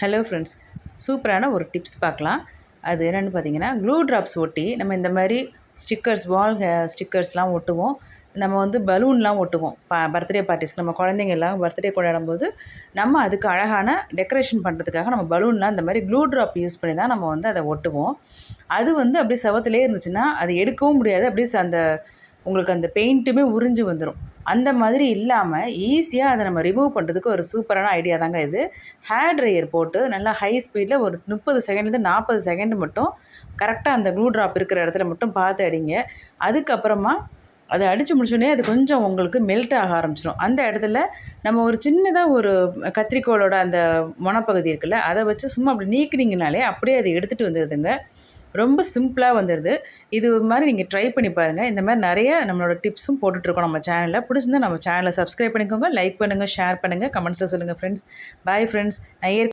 Hello friends சூப்பரான ஒரு tips பார்க்கலாம். அது என்னென்னு பார்த்தீங்கன்னா க்ளூ ட்ராப்ஸ் ஒட்டி நம்ம இந்த மாதிரி ஸ்டிக்கர்ஸ் வால் ஸ்டிக்கர்ஸ்லாம் ஒட்டுவோம். நம்ம வந்து பலூன்லாம் ஒட்டுவோம். பா பர்த்டே பார்ட்டிஸ்க்கு நம்ம குழந்தைங்க எல்லாம் பர்த்டே கொண்டாடும்போது நம்ம அதுக்கு அழகான டெக்கரேஷன் பண்ணுறதுக்காக நம்ம பலூன்லாம் இந்த மாதிரி க்ளூ ட்ராப் யூஸ் பண்ணி தான் நம்ம வந்து அதை ஒட்டுவோம். அது வந்து அப்படியே செவத்துலேயே இருந்துச்சுன்னா அது எடுக்கவும் முடியாது. அப்படியே அந்த உங்களுக்கு அந்த பெயிண்ட்டுமே உறிஞ்சு வந்துடும் அந்த மாதிரி இல்லாமல் ஈஸியாக அதை நம்ம ரிமூவ் பண்ணுறதுக்கு ஒரு சூப்பரான ஐடியா தாங்க இது. ஹேர் ட்ரையர் போட்டு நல்லா ஹை ஸ்பீடில் ஒரு முப்பது செகண்ட்லேருந்து நாற்பது செகண்ட் மட்டும் கரெக்டாக அந்த க்ளூ ட்ராப் இருக்கிற இடத்துல மட்டும் பார்த்து அடிங்க. அதுக்கப்புறமா அதை அடித்து முடிச்சோடனே அது கொஞ்சம் உங்களுக்கு மெல்ட் ஆக ஆரம்பிச்சிடும் அந்த இடத்துல நம்ம ஒரு சின்னதாக ஒரு கத்திரிக்கோளோட அந்த மொனப்பகுதி இருக்குல்ல அதை வச்சு சும்மா அப்படி நீக்கினீங்கனாலே அப்படியே அதை எடுத்துகிட்டு வந்துடுதுங்க ரொம்ப சிம்பிளாக வந்துடுது இது மாதிரி நீங்கள் ட்ரை பண்ணி பாருங்கள் இந்த மாதிரி நிறைய நம்மளோட டிப்ஸும் போட்டுட்ருக்கோம் நம்ம சேனலில் பிடிச்சிருந்தா நம்ம சேனலை சப்ஸ்கிரைப் பண்ணிக்கோங்க லைக் பண்ணுங்கள் ஷேர் பண்ணுங்கள் கமெண்ட்ஸில் சொல்லுங்கள் ஃப்ரெண்ட்ஸ் பாய் ஃப்ரெண்ட்ஸ் நான் ஏற்க